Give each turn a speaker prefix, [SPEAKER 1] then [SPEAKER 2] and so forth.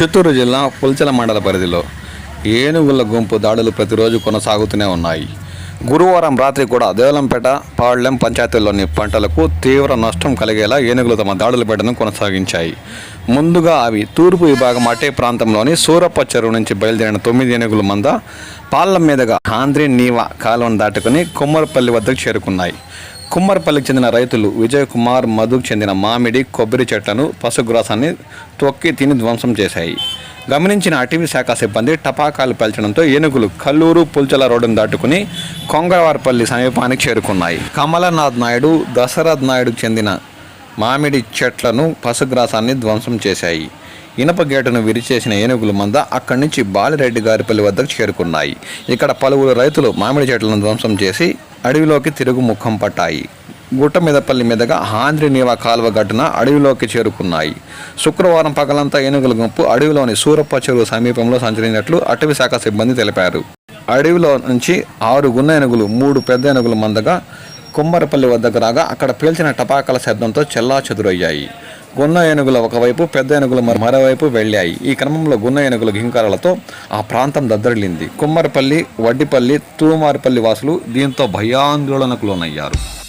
[SPEAKER 1] చిత్తూరు జిల్లా పుల్చల మండల పరిధిలో ఏనుగుల గుంపు దాడులు ప్రతిరోజు కొనసాగుతూనే ఉన్నాయి. గురువారం రాత్రి కూడా దేవలంపేట పాళ్ళెం పంచాయతీల్లోని పంటలకు తీవ్ర నష్టం కలిగేలా ఏనుగులు తమ దాడులు పెట్టడం కొనసాగించాయి. ముందుగా అవి తూర్పు విభాగం అటే ప్రాంతంలోని సూరప్ప చెరువు నుంచి బయలుదేరిన తొమ్మిది ఏనుగుల మంద పాళ్ళం మీదుగా ఆంధ్రీ నీవా కాలువను దాటుకుని కుమ్మరపల్లి వద్దకు చేరుకున్నాయి. కుమ్మరపల్లికి చెందిన రైతులు విజయ్ కుమార్ మధుకు చెందిన మామిడి కొబ్బరి చెట్లను పశుగ్రాసాన్ని తొక్కి తిని ధ్వంసం చేశాయి. గమనించిన అటవీ శాఖ సిబ్బంది టపాకాలు పేల్చడంతో ఏనుగులు కల్లూరు పుల్చల రోడ్డును దాటుకుని కొంగవారపల్లి సమీపానికి చేరుకున్నాయి. కమలనాథ్ నాయుడు దశరథ్ నాయుడుకు చెందిన మామిడి చెట్లను పశుగ్రాసాన్ని ధ్వంసం చేశాయి. ఇనప గేటును విరిచేసిన ఏనుగుల మంద అక్కడి నుంచి బాలిరెడ్డి గారిపల్లి వద్దకు చేరుకున్నాయి. ఇక్కడ పలువురు రైతులు మామిడి చెట్లను ధ్వంసం చేసి అడవిలోకి తిరుగు ముఖం పట్టాయి. గుట్ట మీదపల్లి మీదుగా హాంద్రి నీవా కాలువ ఘటన అడవిలోకి చేరుకున్నాయి. శుక్రవారం పగలంతా ఏనుగుల గుంపు అడవిలోని సూరప్ప చెరువు సమీపంలో సంచరించినట్లు అటవీ శాఖ సిబ్బంది తెలిపారు. అడవిలో నుంచి ఆరు గున్న ఏనుగులు మూడు పెద్ద ఏనుగుల మందగా కుమ్మరపల్లి వద్దకు రాగా అక్కడ పీల్చిన టపాకాల శబ్దంతో చెల్లా చెదురయ్యాయి గున్న ఏనుగుల ఒకవైపు పెద్ద ఏనుగులు మరి మరోవైపు వెళ్ళాయి. ఈ క్రమంలో గున్న ఏనుగుల ఘింకారాలతో ఆ ప్రాంతం దద్దరిల్లింది. కుమ్మరపల్లి వడ్డిపల్లి తూమారిపల్లి వాసులు దీంతో భయాందోళనకు లోనయ్యారు.